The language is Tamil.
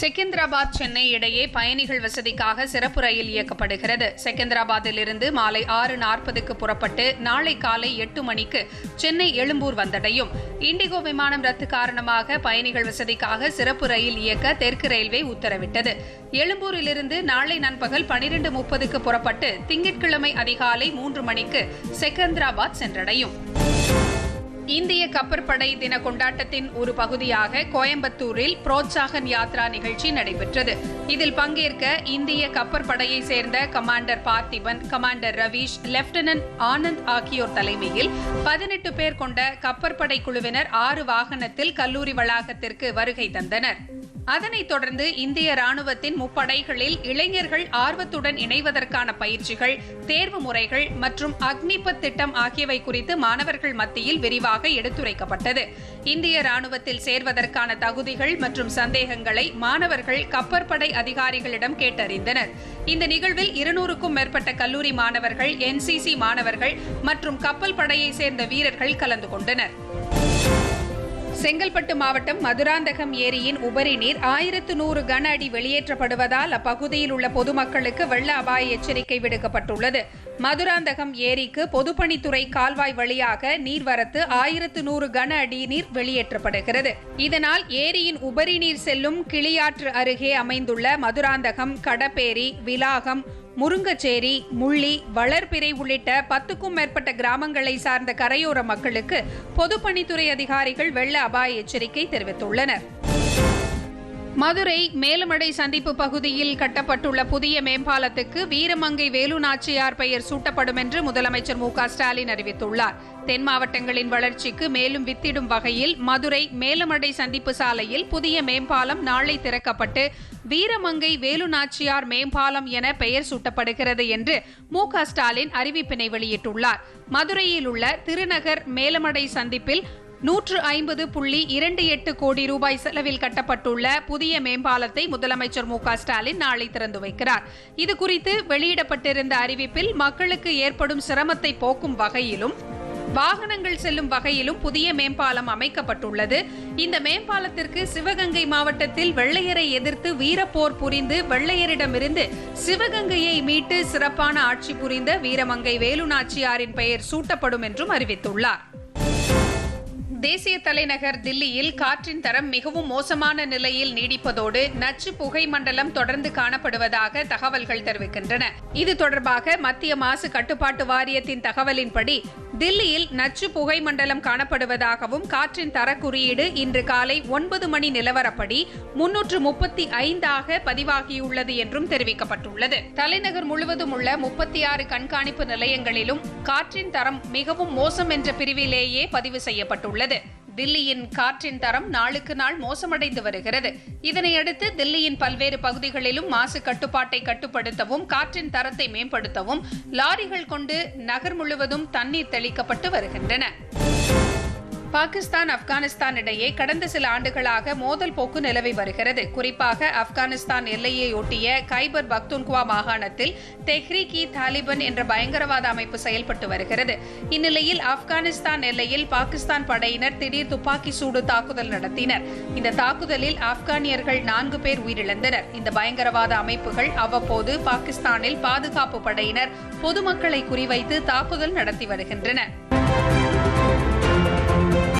செகந்திராபாத் சென்னை இடையே பயணிகள் வசதிக்காக சிறப்பு ரயில் இயக்கப்படுகிறது. செகந்திராபாத்திலிருந்து மாலை ஆறு நாற்பதுக்கு புறப்பட்டு நாளை காலை எட்டு மணிக்கு சென்னை எழும்பூர் வந்தடையும். இண்டிகோ விமானம் ரத்து காரணமாக பயணிகள் வசதிக்காக சிறப்பு ரயில் இயக்க தெற்கு ரயில்வே உத்தரவிட்டது. எழும்பூரிலிருந்து நாளை நண்பகல் பனிரெண்டு முப்பதுக்கு புறப்பட்டு திங்கட்கிழமை அதிகாலை மூன்று மணிக்கு செகந்திராபாத் சென்றடையும். கப்பற்படை தின கொண்டாட்டத்தின் ஒரு பகுதியாக கோயம்புத்தூரில் புரோத்சாகன் யாத்ரா நிகழ்ச்சி நடைபெற்றது. இதில் பங்கேற்க இந்திய கப்பற்படையை சேர்ந்த commander Parthiban commander Ravish lieutenant Anand ஆகியோர் தலைமையில் பதினெட்டு பேர் கொண்ட கப்பற்படை குழுவினர் ஆறு வாகனத்தில் கல்லூரி வளாகத்திற்கு வருகை தந்தனர். அதனைத் தொடர்ந்து இந்திய ராணுவத்தின் முப்படைகளில் இளைஞர்கள் ஆர்வத்துடன் இணைவதற்கான பயிற்சிகள் தேர்வு முறைகள் மற்றும் அக்னிபத் திட்டம் ஆகியவை குறித்து மாணவர்கள் மத்தியில் விரிவாக எடுத்துரைக்கப்பட்டது. இந்திய ராணுவத்தில் சேர்வதற்கான தகுதிகள் மற்றும் சந்தேகங்களை மாணவர்கள் கப்பற்படை அதிகாரிகளிடம் கேட்டறிந்தனர். இந்த நிகழ்வில் இருநூறுக்கும் மேற்பட்ட கல்லூரி மாணவர்கள் என்சிசி மாணவர்கள் மற்றும் கப்பல் படையை சேர்ந்த வீரர்கள் கலந்து கொண்டனர். செங்கல்பட்டு மாவட்டம் மதுராந்தகம் ஏரியின் உபரி நீர் ஆயிரத்து நூறு கன அடி வெளியேற்றப்படுவதால் அப்பகுதியில் உள்ள பொதுமக்களுக்கு வெள்ள அபாய எச்சரிக்கை விடுக்கப்பட்டுள்ளது. மதுராந்தகம் ஏரிக்கு பொதுப்பணித்துறை கால்வாய் வழியாக நீர்வரத்து ஆயிரத்து நூறு கன அடி நீர் வெளியேற்றப்படுகிறது. இதனால் ஏரியின் உபரி நீர் செல்லும் கிளியாற்று அருகே அமைந்துள்ள மதுராந்தகம் கடப்பேரி விலாகம் முருங்கச்சேரி முள்ளி வளர்பிறை உள்ளிட்ட பத்துக்கும் மேற்பட்ட கிராமங்களை சார்ந்த கரையோர மக்களுக்கு பொதுப்பணித்துறை அதிகாரிகள் வெள்ள அபாய எச்சரிக்கை தெரிவித்துள்ளனர். மதுரை மேலமடை சந்திப்பு பகுதியில் கட்டப்பட்டுள்ள புதிய மேம்பாலத்துக்கு வீரமங்கை வேலு நாச்சியார் பெயர் சூட்டப்படும் என்று முதலமைச்சர் மு ஸ்டாலின் அறிவித்துள்ளார். தென் மாவட்டங்களின் வளர்ச்சிக்கு மேலும் வித்திடும் வகையில் மதுரை மேலமடை சந்திப்பு சாலையில் புதிய மேம்பாலம் நாளை திறக்கப்பட்டு வீரமங்கை வேலு நாச்சியார் மேம்பாலம் என பெயர் சூட்டப்படுகிறது என்று மு ஸ்டாலின் அறிவிப்பினை வெளியிட்டுள்ளார். மதுரையில் உள்ள திருநகர் மேலமடை சந்திப்பில் நூற்று ஐம்பது புள்ளி இரண்டு எட்டு கோடி ரூபாய் செலவில் கட்டப்பட்டுள்ள புதிய மேம்பாலத்தை முதலமைச்சர் மு ஸ்டாலின் நாளை திறந்து வைக்கிறார். இது குறித்து வெளியிடப்பட்டிருந்த அறிவிப்பில் மக்களுக்கு ஏற்படும் சிரமத்தை போக்கும் வகையிலும் வாகனங்கள் செல்லும் வகையிலும் புதிய மேம்பாலம் அமைக்கப்பட்டுள்ளது. இந்த மேம்பாலத்திற்கு சிவகங்கை மாவட்டத்தில் வெள்ளையரை எதிர்த்து வீரப்போர் புரிந்து வெள்ளையரிடமிருந்து சிவகங்கையை மீட்டு சிறப்பான ஆட்சி புரிந்த வீரமங்கை வேலுநாச்சியாரின் பெயர் சூட்டப்படும் என்றும் அறிவித்துள்ளார். தேசிய தலைநகர் தில்லியில் காற்றின் தரம் மிகவும் மோசமான நிலையில் நீடிப்பதோடு நச்சு புகை மண்டலம் தொடர்ந்து காணப்படுவதாக தகவல்கள் தெரிவிக்கின்றன. இது தொடர்பாக மத்திய மாசு கட்டுப்பாட்டு வாரியத்தின் தகவலின்படி தில்லியில் நச்சு புகை மண்டலம் காணப்படுவதாகவும் காற்றின் தர குறியீடு இன்று காலை ஒன்பது மணி நிலவரப்படி முன்னூற்று முப்பத்தி ஐந்தாக பதிவாகியுள்ளது என்றும் தெரிவிக்கப்பட்டுள்ளது. தலைநகர் முழுவதும் உள்ள முப்பத்தி ஆறு கண்காணிப்பு நிலையங்களிலும் காற்றின் தரம் மிகவும் மோசம் என்ற பிரிவிலேயே பதிவு செய்யப்பட்டுள்ளது. தில்லியின் காற்றின் தரம் நாளுக்கு நாள் மோசமடைந்து வருகிறது. இதனையடுத்து தில்லியின் பல்வேறு பகுதிகளிலும் மாசு கட்டுப்பாட்டை கட்டுப்படுத்தவும் காற்றின் தரத்தை மேம்படுத்தவும் லாரிகள் கொண்டு நகர் முழுவதும் தண்ணீர் தெளிக்கப்பட்டு வருகின்றன. பாகிஸ்தான் ஆப்கானிஸ்தான் இடையே கடந்த சில ஆண்டுகளாக மோதல் போக்கு நிலவி வருகிறது. குறிப்பாக ஆப்கானிஸ்தான் எல்லையையொட்டிய கைபர் பக்துன்குவா மாகாணத்தில் தெஹ்ரீக் இ தாலிபன் என்ற பயங்கரவாத அமைப்பு செயல்பட்டு வருகிறது. இந்நிலையில் ஆப்கானிஸ்தான் எல்லையில் பாகிஸ்தான் படையினர் திடீர் துப்பாக்கி சூடு தாக்குதல் நடத்தினர். இந்த தாக்குதலில் ஆப்கானியர்கள் நான்கு பேர் உயிரிழந்தனர். இந்த பயங்கரவாத அமைப்புகள் அவ்வப்போது பாகிஸ்தானில் பாதுகாப்பு படையினர் பொதுமக்களை குறிவைத்து தாக்குதல் நடத்தி வருகின்றன.